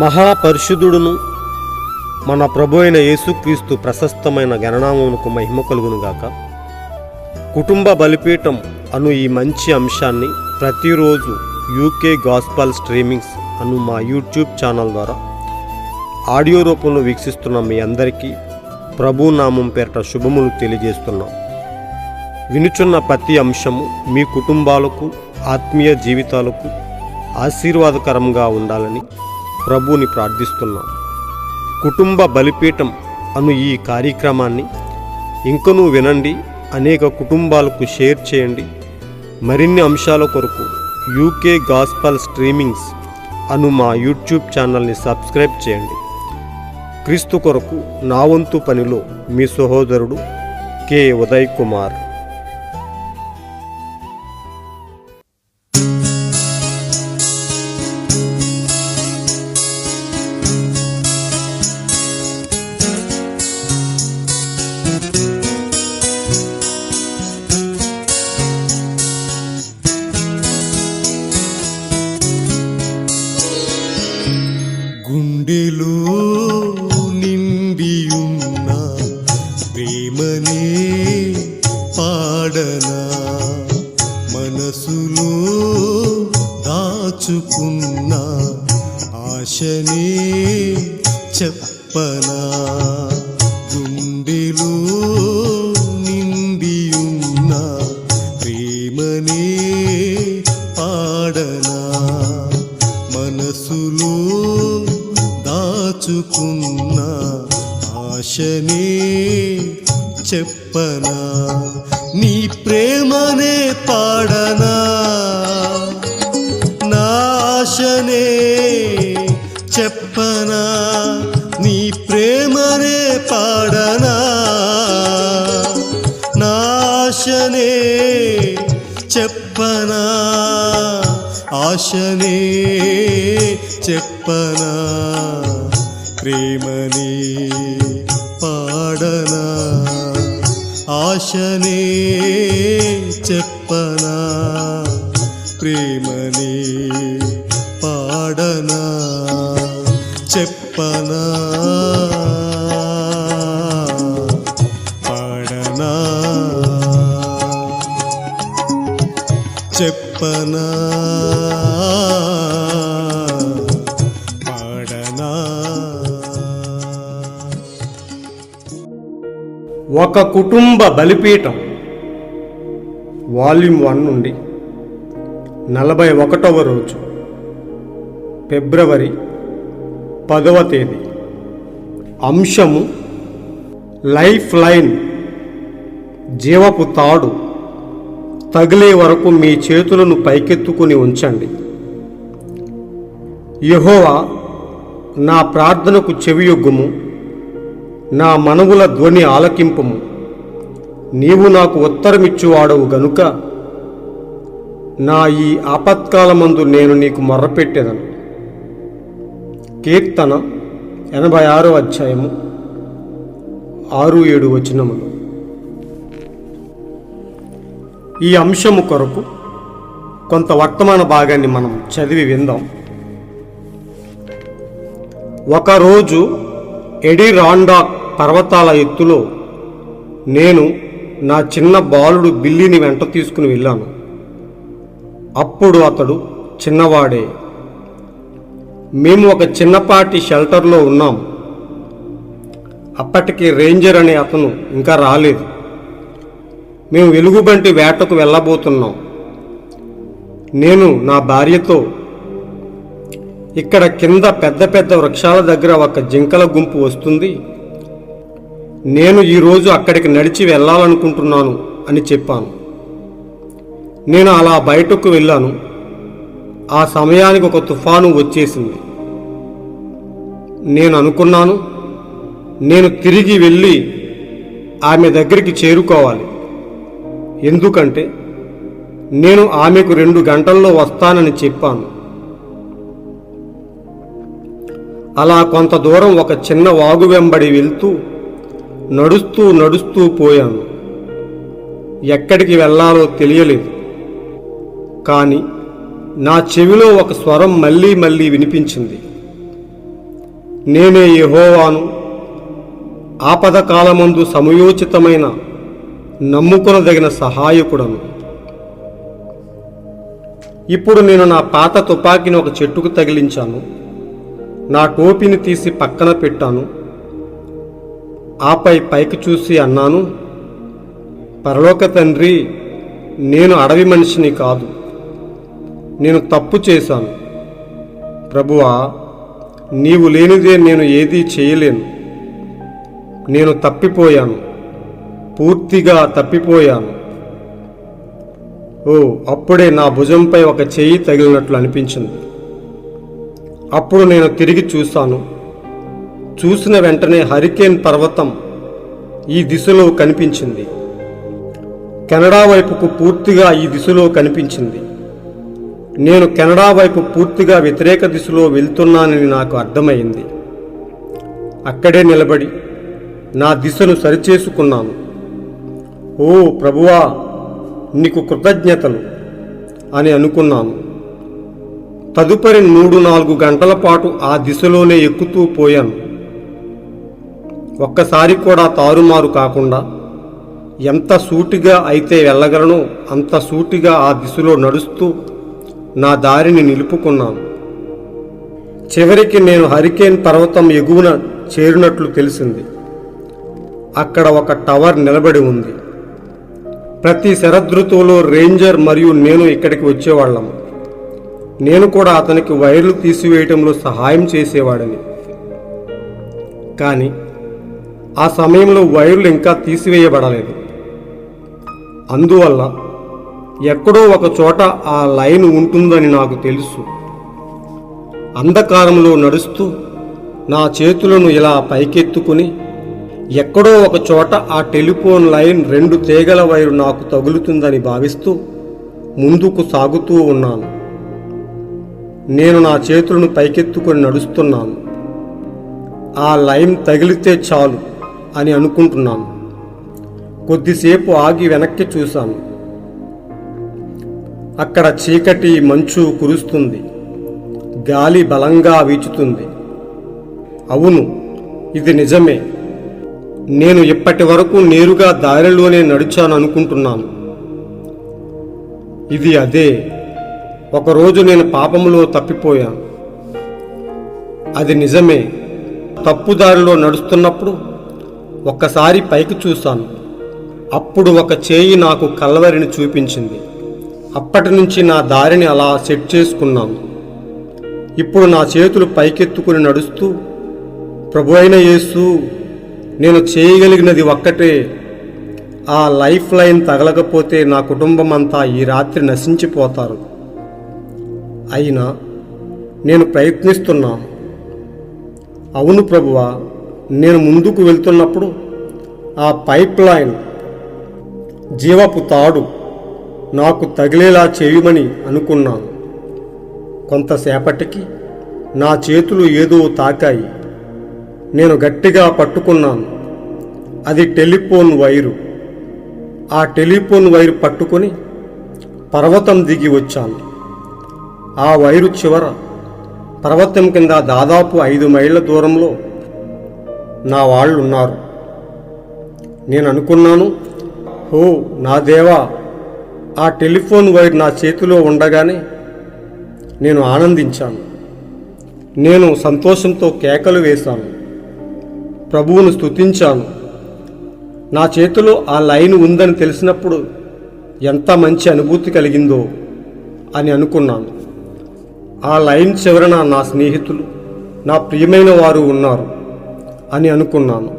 మహాపరిశుద్ధుడును మన ప్రభు అయిన యేసుక్రీస్తు ప్రశస్తమైన గణనామమునకు మహిమ కలుగునుగాక. కుటుంబ బలిపీఠం అను ఈ మంచి అంశాన్ని ప్రతిరోజు యూకే గాస్పల్ స్ట్రీమింగ్స్ అను మా యూట్యూబ్ ఛానల్ ద్వారా ఆడియో రూపంలో వీక్షిస్తున్న మీ అందరికీ ప్రభు నామం పేరట శుభములు తెలియజేస్తున్నాం. వినుచున్న ప్రతి అంశము మీ కుటుంబాలకు ఆత్మీయ జీవితాలకు ఆశీర్వాదకరంగా ఉండాలని ప్రభువుని ప్రార్థిస్తున్నాం. కుటుంబ బలిపీఠం అను ఈ కార్యక్రమాన్ని ఇంకనూ వినండి అనేక కుటుంబాలకు షేర్ చేయండి. మరిన్ని అంశాల కొరకు యూకే గాస్పల్ స్ట్రీమింగ్స్ అను మా యూట్యూబ్ ఛానల్ని సబ్స్క్రైబ్ చేయండి. క్రీస్తు కొరకు నా వంతు పనిలో మీ సహోదరుడు కె. ఉదయ్ కుమార్. ఆశనే చెప్పనా? నీ ప్రేమనే పాడనా? నాశనే చెప్పనా? నీ ప్రేమనే పాడనా? నాశనే చెప్పనా? ఆశనే భాషనే చెప్పనా? ప్రేమని పాడనా? చెప్పనా? పాడనా? చెప్పనా? ఒక కుటుంబ బలిపీఠం వాల్యూమ్ వన్ నుండి నలభై ఒకటవ రోజు ఫిబ్రవరి పదవ తేదీ. అంశము లైఫ్ లైన్. జీవపు తాడు తగిలే వరకు మీ చేతులను పైకెత్తుకుని ఉంచండి. యహోవా నా ప్రార్థనకు చెవియొగ్గుము. నా మనవుల ధ్వని ఆలకింపము. నీవు నాకు ఉత్తరమిచ్చువాడవు గనుక నా ఈ ఆపత్కాలమందు నేను నీకు మొర్రపెట్టేదను. కీర్తన ఎనభై ఆరో అధ్యాయము ఆరు ఏడు వచనములు. ఈ అంశము కొరకు కొంత వర్తమాన భాగాన్ని మనం చదివి విందాం. ఒకరోజు ఎడిరాండాక్ పర్వతాల ఎత్తులో నేను నా చిన్న బాలుడు బిల్లిని వెంట తీసుకుని వెళ్ళాను. అప్పుడు అతడు చిన్నవాడే. మేము ఒక చిన్నపాటి షెల్టర్లో ఉన్నాం. అప్పటికి రేంజర్ అనే అతను ఇంకా రాలేదు. మేము వెలుగుబంటి వేటకు వెళ్ళబోతున్నాం. నేను నా భార్యతో ఇక్కడ కింద పెద్ద పెద్ద వృక్షాల దగ్గర ఒక జింకల గుంపు వస్తుంది. నేను ఈరోజు అక్కడికి నడిచి వెళ్ళాలనుకుంటున్నాను అని చెప్పాను. నేను అలా బయటకు వెళ్ళాను. ఆ సమయానికి ఒక తుఫాను వచ్చేసింది. నేను అనుకున్నాను నేను తిరిగి వెళ్ళి ఆమె దగ్గరికి చేరుకోవాలి. ఎందుకంటే నేను ఆమెకు రెండు గంటల్లో వస్తానని చెప్పాను. అలా కొంత దూరం ఒక చిన్న వాగు వెంబడి వెళ్తూ నడుస్తూ నడుస్తూ పోయాను. ఎక్కడికి వెళ్ళాలో తెలియలేదు. కానీ నా చెవిలో ఒక స్వరం మళ్ళీ మళ్ళీ వినిపించింది. నేనే యహోవాను. ఆపద కాలమందు సమయోచితమైన నమ్ముకొనదగిన సహాయకుడను. ఇప్పుడు నేను నా పాత తుపాకీని ఒక చెట్టుకు తగిలించాను. నా టోపీని తీసి పక్కన పెట్టాను. ఆపై పైకి చూసి అన్నాను పరలోక తండ్రి నేను అడవి మనిషిని కాదు. నేను తప్పు చేశాను. ప్రభువా నీవు లేనిదే నేను ఏదీ చేయలేను. నేను తప్పిపోయాను. పూర్తిగా తప్పిపోయాను. ఓ అప్పుడే నా భుజంపై ఒక చెయ్యి తగిలినట్లు అనిపించింది. అప్పుడు నేను తిరిగి చూశాను. చూసిన వెంటనే హరికేన్ పర్వతం ఈ దిశలో కనిపించింది. కెనడా వైపుకు పూర్తిగా ఈ దిశలో కనిపించింది. నేను కెనడా వైపు పూర్తిగా వ్యతిరేక దిశలో వెళ్తున్నానని నాకు అర్థమైంది. అక్కడే నిలబడి నా దిశను సరిచేసుకున్నాను. ఓ ప్రభువా నీకు కృతజ్ఞతలు అని అనుకున్నాను. తదుపరి మూడు నాలుగు గంటల పాటు ఆ దిశలోనే ఎక్కుతూ పోయాను. ఒక్కసారి కూడా తారుమారు కాకుండా ఎంత సూటిగా అయితే వెళ్ళగలను అంత సూటిగా ఆ దిశలో నడుస్తూ నా దారిని నిలుపుకున్నాను. చివరికి నేను హరికేన్ పర్వతం ఎగువన చేరినట్లు తెలిసింది. అక్కడ ఒక టవర్ నిలబడి ఉంది. ప్రతి శరదృతువులో రేంజర్ మరియు నేను ఇక్కడికి వచ్చేవాళ్ళం. నేను కూడా అతనికి వైర్లు తీసివేయటంలో సహాయం చేసేవాడిని. కానీ ఆ సమయంలో వైర్లు ఇంకా తీసివేయబడలేదు. అందువల్ల ఎక్కడో ఒక చోట ఆ లైన్ ఉంటుందని నాకు తెలుసు. అంధకారంలో నడుస్తూ నా చేతులను ఇలా పైకెత్తుకుని ఎక్కడో ఒక చోట ఆ టెలిఫోన్ లైన్ రెండు తీగల వైరు నాకు తగులుతుందని భావిస్తూ ముందుకు సాగుతూ ఉన్నాను. నేను నా చేతులను పైకెత్తుకొని నడుస్తున్నాను. ఆ లైన్ తగిలితే చాలు. అని అనుకుంటున్నాను. కొద్దిసేపు ఆగి వెనక్కి చూశాను. అక్కడ చీకటి మంచు కురుస్తుంది. గాలి బలంగా వీచుతుంది. అవును ఇది నిజమే. నేను ఇప్పటి వరకు నేరుగా దారిలోనే నడిచాను అనుకుంటున్నాను. ఇది అదే. ఒకరోజు నేను పాపములో తప్పిపోయాను. అది నిజమే. తప్పుదారిలో నడుస్తున్నప్పుడు ఒక్కసారి పైకి చూశాను. అప్పుడు ఒక చేయి నాకు కల్వరిని చూపించింది. అప్పటి నుంచి నా దారిని అలా సెట్ చేసుకున్నాను. ఇప్పుడు నా చేతులు పైకెత్తుకుని నడుస్తూ ప్రభు అయిన యేసు నేను చేయగలిగినది ఒక్కటే. ఆ లైఫ్ లైన్ తగలకపోతే నా కుటుంబం అంతా ఈ రాత్రి నశించిపోతారు. అయినా నేను ప్రయత్నిస్తున్నాను అవును ప్రభువా నేను ముందుకు వెళ్తున్నప్పుడు ఆ పైప్ లైన్ జీవపు తాడు నాకు తగిలేలా చేయమని అనుకున్నాను. కొంతసేపటికి నా చేతులు ఏదో తాకాయి. నేను గట్టిగా పట్టుకున్నాను. అది టెలిఫోన్ వైరు. ఆ టెలిఫోన్ వైరు పట్టుకొని పర్వతం దిగి వచ్చాను. ఆ వైరు చివర పర్వతం కింద దాదాపు ఐదు మైళ్ళ దూరంలో నా వాళ్ళు ఉన్నారు. నేను అనుకున్నాను హో నా దేవా ఆ టెలిఫోన్ వైర్ నా చేతిలో ఉండగానే నేను ఆనందించాను. నేను సంతోషంతో కేకలు వేశాను. ప్రభువును స్తుతించాను. నా చేతిలో ఆ లైన్ ఉందని తెలిసినప్పుడు ఎంత మంచి అనుభూతి కలిగిందో అని అనుకున్నాను. ఆ లైన్ చివరన నా స్నేహితులు నా ప్రియమైన వారు ఉన్నారు. అని అనుకున్నాను.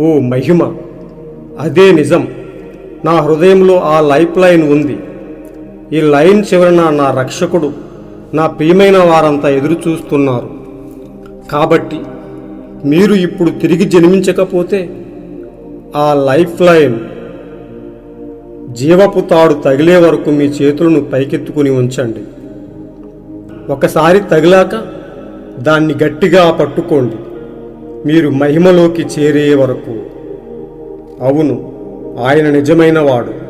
ఓ మహిమ! అదే నిజం. నా హృదయంలో ఆ లైఫ్ లైన్ ఉంది. ఈ లైన్ చివరన నా రక్షకుడు నా ప్రియమైన వారంతా ఎదురు చూస్తున్నారు. కాబట్టి మీరు ఇప్పుడు తిరిగి జన్మించకపోతే ఆ లైఫ్ లైన్ జీవపు తాడు తగిలే వరకు మీ చేతులను పైకెత్తుకుని ఉంచండి. ఒకసారి తగిలాక దాన్ని గట్టిగా పట్టుకోండి. మీరు మహిమలోకి చేరే వరకు. అవును ఆయన నిజమైనవాడు.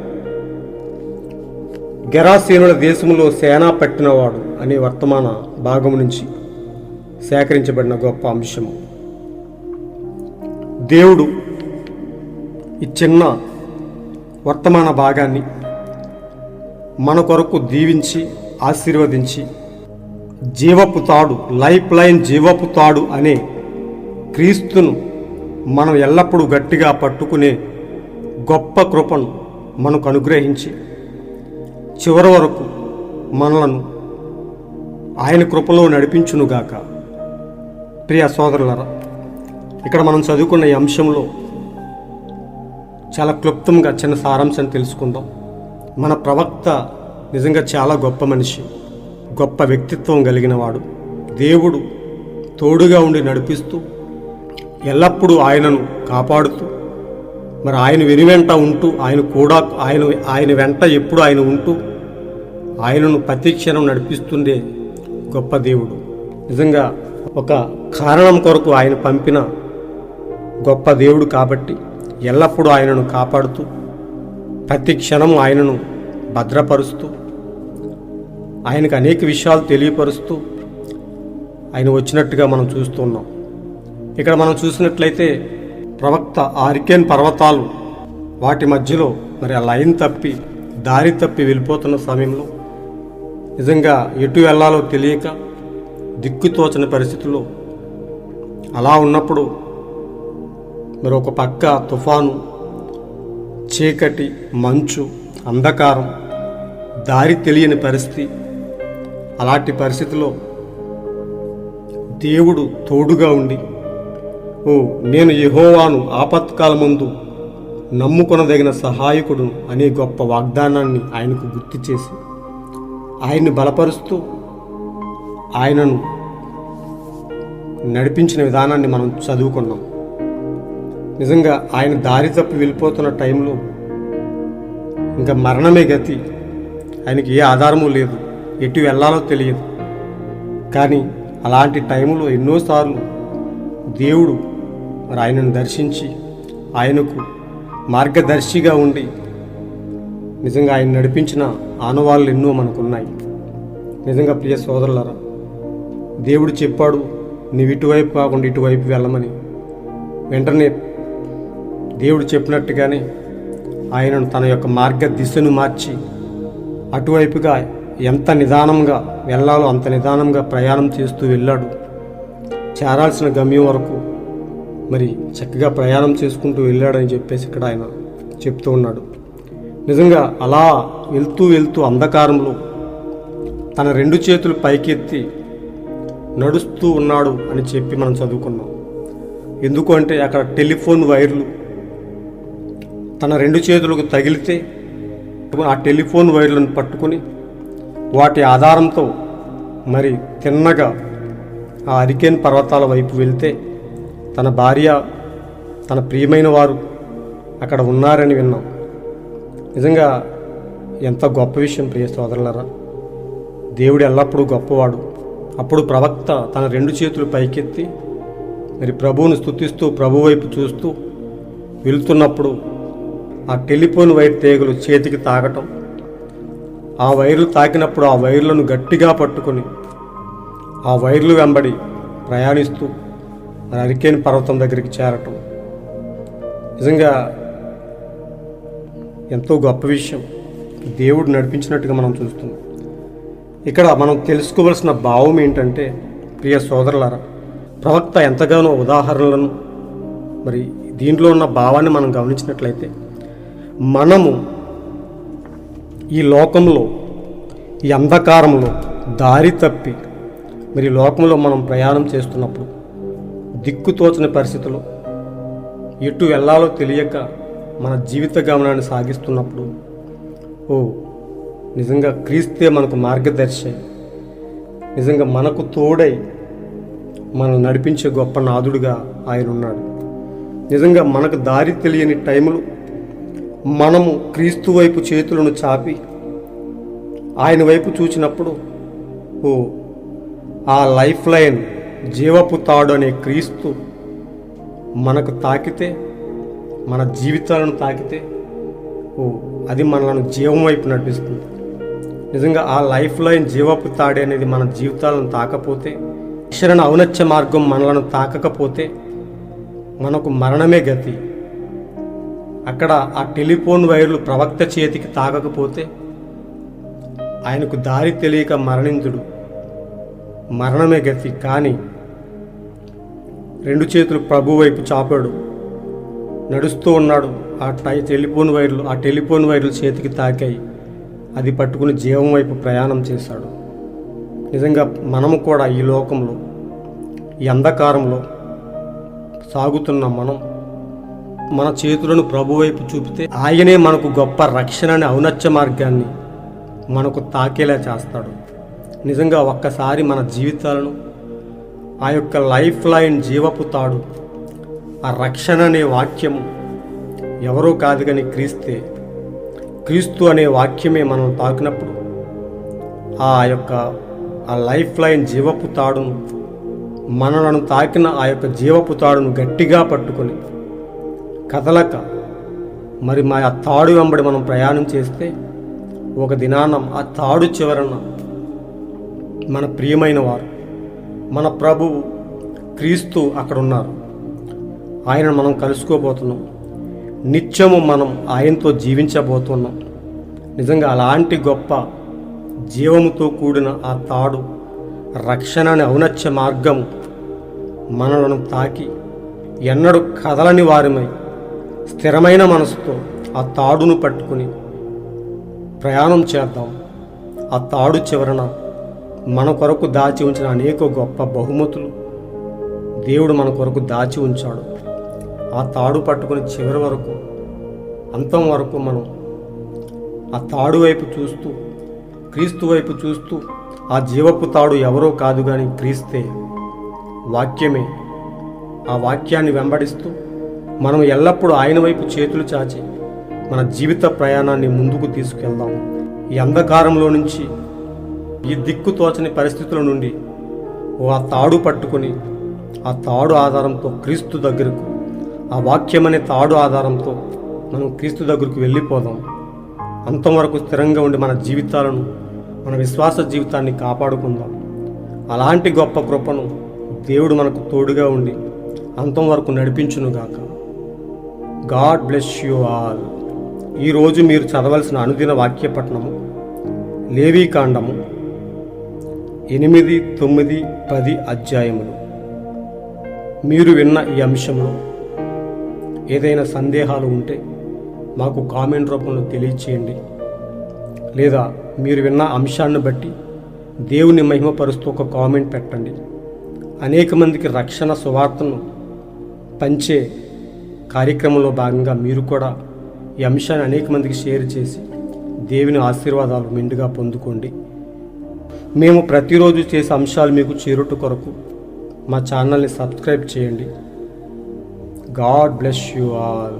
గెరాసీనుల దేశంలో సేనా పట్టినవాడు అనే వర్తమాన భాగం నుంచి సేకరించబడిన గొప్ప అంశము. దేవుడు ఈ చిన్న వర్తమాన భాగాన్ని మన కొరకు దీవించి ఆశీర్వదించి జీవపు తాడు లైఫ్ లైన్ జీవపు తాడు అనే క్రీస్తును మనం ఎల్లప్పుడూ గట్టిగా పట్టుకునే గొప్ప కృపను మనకు అనుగ్రహించి చివరి వరకు మనలను ఆయన కృపలో నడిపించునుగాక. ప్రియ సోదరులరా ఇక్కడ మనం చదువుకున్న ఈ అంశంలో చాలా క్లుప్తంగా చిన్న సారాంశాన్ని తెలుసుకుందాం. మన ప్రవక్త నిజంగా చాలా గొప్ప మనిషి గొప్ప వ్యక్తిత్వం కలిగినవాడు. దేవుడు తోడుగా ఉండి నడిపిస్తూ ఎల్లప్పుడూ ఆయనను కాపాడుతూ మరి ఆయన వెనువెంట ఉంటూ ఆయన కూడా ఆయన ఆయన వెంట ఎప్పుడు ఆయన ఉంటూ ఆయనను ప్రతి క్షణం నడిపిస్తుండే గొప్ప దేవుడు. నిజంగా ఒక కారణం కొరకు ఆయన పంపిన గొప్ప దేవుడు కాబట్టి ఎల్లప్పుడూ ఆయనను కాపాడుతూ ప్రతి క్షణం ఆయనను భద్రపరుస్తూ ఆయనకు అనేక విషయాలు తెలియపరుస్తూ ఆయన వచ్చినట్టుగా మనం చూస్తున్నాం ఇక్కడ మనం చూసినట్లయితే ప్రవక్త ఆరికేన్ పర్వతాలు వాటి మధ్యలో మరి ఆ లైన్ తప్పి దారి తప్పి వెళ్ళిపోతున్న సమయంలో నిజంగా ఎటు వెళ్ళాలో తెలియక దిక్కుతోచని పరిస్థితుల్లో అలా ఉన్నప్పుడు మరి ఒక పక్క తుఫాను చీకటి మంచు అంధకారం దారి తెలియని పరిస్థితి అలాంటి పరిస్థితిలో దేవుడు తోడుగా ఉండి నేను యహోవాను ఆపత్కాలమందు నమ్ముకొనదగిన సహాయకుడు అనే గొప్ప వాగ్దానాన్ని ఆయనకు గుర్తు చేసి ఆయన్ని బలపరుస్తూ ఆయనను నడిపించిన విధానాన్ని మనం చదువుకున్నాం. నిజంగా ఆయన దారి తప్పి వెళ్ళిపోతున్న టైంలో ఇంకా మరణమే గతి. ఆయనకి ఏ ఆధారము లేదు. ఎటు వెళ్ళాలో తెలియదు. కానీ అలాంటి టైంలో ఎన్నోసార్లు దేవుడు మరి ఆయనను దర్శించి ఆయనకు మార్గదర్శిగా ఉండి నిజంగా ఆయన నడిపించిన ఆనవాళ్ళు ఎన్నో మనకున్నాయి. నిజంగా ప్రియ సోదరులరా దేవుడు చెప్పాడు నీవు ఇటువైపు కాకుండా ఇటువైపు వెళ్ళమని. వెంటనే దేవుడు చెప్పినట్టుగానే ఆయనను తన యొక్క మార్గ దిశను మార్చి అటువైపుగా ఎంత నిదానంగా వెళ్ళాలో అంత నిదానంగా ప్రయాణం చేస్తూ వెళ్ళాడు. చేరాల్సిన గమ్యం వరకు మరి చక్కగా ప్రయాణం చేసుకుంటూ వెళ్ళాడని చెప్పేసి ఇక్కడ ఆయన చెప్తూ ఉన్నాడు. నిజంగా అలా వెళ్తూ వెళ్తూ అంధకారంలో తన రెండు చేతులు పైకెత్తి నడుస్తూ ఉన్నాడు అని చెప్పి మనం చదువుకున్నాం. ఎందుకు అంటే అక్కడ టెలిఫోన్ వైర్లు తన రెండు చేతులకు తగిలితే ఆ టెలిఫోన్ వైర్లను పట్టుకొని వాటి ఆధారంతో మరి తిన్నగా ఆ హరికేన్ పర్వతాల వైపు వెళ్తే తన భార్య తన ప్రియమైన వారు అక్కడ ఉన్నారని విన్నాం. నిజంగా ఎంత గొప్ప విషయం ప్రియ సోదరులరా. దేవుడు ఎల్లప్పుడూ గొప్పవాడు. అప్పుడు ప్రవక్త తన రెండు చేతులు పైకెత్తి మరి ప్రభువును స్తుతిస్తూ ప్రభు వైపు చూస్తూ వెళ్తున్నప్పుడు ఆ టెలిఫోన్ వైర్ తీగలు చేతికి తాగటం ఆ వైర్లు తాకినప్పుడు ఆ వైర్లను గట్టిగా పట్టుకొని ఆ వైర్లు వెంబడి ప్రయాణిస్తూ మరి అరికేన్ పర్వతం దగ్గరికి చేరటం. నిజంగా ఎంతో గొప్ప విషయం. దేవుడు నడిపించినట్టుగా మనం చూస్తున్నాం. ఇక్కడ మనం తెలుసుకోవలసిన భావం ఏంటంటే ప్రియ సోదరులారా ప్రవక్త ఎంతగానో ఉదాహరణలను మరి దీంట్లో ఉన్న భావాన్ని మనం గమనించినట్లయితే మనము ఈ లోకంలో ఈ అంధకారంలో దారి తప్పి మరి లోకంలో మనం ప్రయాణం చేస్తున్నప్పుడు దిక్కుతోచని పరిస్థితులు. ఎటు వెళ్ళాలో తెలియక మన జీవిత గమనాన్ని సాగిస్తున్నప్పుడు ఓ నిజంగా క్రీస్తే మనకు మార్గదర్శి నిజంగా మనకు తోడై మనం నడిపించే గొప్ప నాదుడుగా ఆయన ఉన్నాడు నిజంగా మనకు దారి తెలియని టైములు మనము క్రీస్తు వైపు చేతులను చాపి ఆయన వైపు చూచినప్పుడు ఓ ఆ లైఫ్ లైన్ జీవపు తాడు అనే క్రీస్తు మనకు తాకితే మన జీవితాలను తాకితే ఓ అది మనలను జీవం వైపు నడిపిస్తుంది. నిజంగా ఆ లైఫ్ లైన్ జీవపు తాడు అనేది మన జీవితాలను తాకపోతే శరణ ఔనత్య మార్గం మనలను తాకకపోతే మనకు మరణమే గతి. అక్కడ ఆ టెలిఫోన్ వైర్లు ప్రవక్త చేతికి తాకకపోతే ఆయనకు దారి తెలియక మరణించుడు మరణమే గతి కానీ రెండు చేతులు ప్రభు వైపు చాపాడు. నడుస్తూ ఉన్నాడు. ఆ టై టెలిఫోన్ వైర్లు ఆ టెలిఫోన్ వైర్లు చేతికి తాకాయి. అది పట్టుకుని జీవం వైపు ప్రయాణం చేశాడు. నిజంగా మనము కూడా ఈ లోకంలో ఈ అంధకారంలో సాగుతున్న మనం మన చేతులను ప్రభు వైపు చూపితే ఆయనే మనకు గొప్ప రక్షణ అనే మార్గాన్ని మనకు తాకేలా చేస్తాడు. నిజంగా ఒక్కసారి మన జీవితాలను ఆ యొక్క లైఫ్ లైన్ జీవపు తాడు ఆ రక్షణ అనే వాక్యము ఎవరో కాదు కానీ క్రీస్తే క్రీస్తు అనే వాక్యమే మనం తాకినప్పుడు ఆ యొక్క ఆ లైఫ్ లైన్ జీవపు తాడును మనలను తాకిన ఆ యొక్క జీవపు తాడును గట్టిగా పట్టుకొని కదలక మరి మా ఆ తాడు వెంబడి మనం ప్రయాణం చేస్తే ఒక దినానం ఆ తాడు చివరన మన ప్రియమైన వారు మన ప్రభువు క్రీస్తు అక్కడ ఉన్నారు ఆయనను మనం కలుసుకోబోతున్నాం. నిత్యము మనం ఆయనతో జీవించబోతున్నాం. నిజంగా అలాంటి గొప్ప జీవముతో కూడిన ఆ తాడు రక్షణ అనే ఔనత్య మార్గం మనలను తాకి ఎన్నడూ కదలని వారిమై స్థిరమైన మనసుతో ఆ తాడును పట్టుకుని ప్రయాణం చేద్దాం. ఆ తాడు చివరన మన కొరకు దాచి ఉంచిన అనేక గొప్ప బహుమతులు దేవుడు మన కొరకు దాచి ఉంచాడు. ఆ తాడు పట్టుకుని చివరి వరకు అంతం వరకు మనం ఆ తాడు వైపు చూస్తూ క్రీస్తు వైపు చూస్తూ ఆ జీవపు తాడు ఎవరో కాదు కానీ క్రీస్తే వాక్యమే. ఆ వాక్యాన్ని వెంబడిస్తూ మనం ఎల్లప్పుడూ ఆయన వైపు చేతులు చాచి మన జీవిత ప్రయాణాన్ని ముందుకు తీసుకెళ్దాం. ఈ అంధకారంలో నుంచి ఈ దిక్కు తోచని పరిస్థితుల నుండి ఓ ఆ తాడు పట్టుకొని ఆ తాడు ఆధారంతో క్రీస్తు దగ్గరకు ఆ వాక్యం అనే తాడు ఆధారంతో మనం క్రీస్తు దగ్గరకు వెళ్ళిపోదాం. అంతం వరకు స్థిరంగా ఉండి మన జీవితాలను మన విశ్వాస జీవితాన్ని కాపాడుకుందాం. అలాంటి గొప్ప కృపను దేవుడు మనకు తోడుగా ఉండి అంతం వరకు నడిపించునుగాక గాడ్ బ్లెస్ యూ ఆల్. ఈరోజు మీరు చదవలసిన అనుదిన వాక్యపట్నము లేవీకాండము ఎనిమిది తొమ్మిది పది అధ్యాయములు. మీరు విన్న ఈ అంశంలో ఏదైనా సందేహాలు ఉంటే మాకు కామెంట్ రూపంలో తెలియచేయండి. లేదా మీరు విన్న అంశాన్ని బట్టి దేవుని మహిమపరుస్తూ ఒక కామెంట్ పెట్టండి. అనేక మందికి రక్షణ సువార్తను పంచే కార్యక్రమంలో భాగంగా మీరు కూడా ఈ అంశాన్ని అనేక మందికి షేర్ చేసి దేవుని ఆశీర్వాదాలు మెండుగా పొందుకోండి. మేము ప్రతిరోజు చేసే అంశాలు మీకు చేరుట కొరకు మా ఛానల్ని సబ్స్క్రైబ్ చేయండి. God bless you all.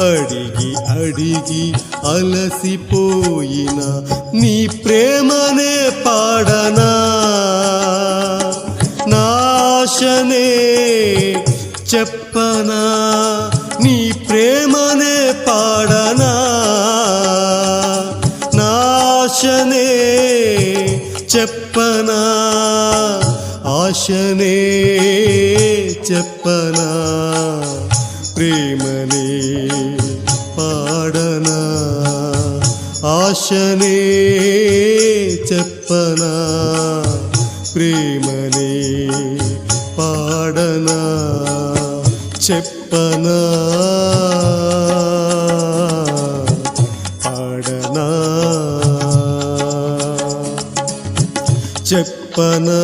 అడిగి అడిగి అలసిపోయిన నీ ప్రేమనే పాడనా? నాశనే చెప్పనా? నీ ప్రేమనే పాడనా? నాశనే చెప్పనా? ఆశనే చెప్పనా? ఆశనే చెప్పనా ప్రేమనే పాడనా చెప్పనా పాడనా చెప్పనా.